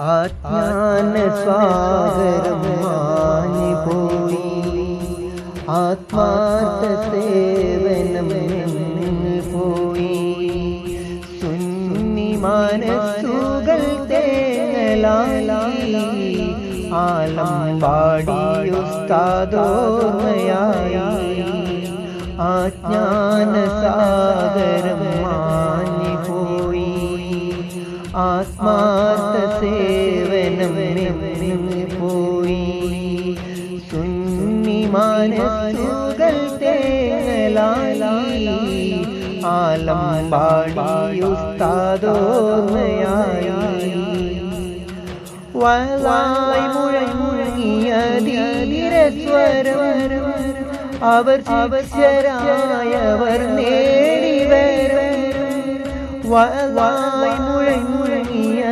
आत्मान सागर मान भोई आत्मात सेवन मन भोई सुन्नी मान सुगल लाली आलम बाड़ी उस्तादो मयाई। आज्ञान सागर में ആത്മാർത്ഥ സേവനം പോയി. സുന്നി മുഴങ്ങിയ ധീരസ്വരം. അവർ ശിവശരായവർ നേടി وأظالم لن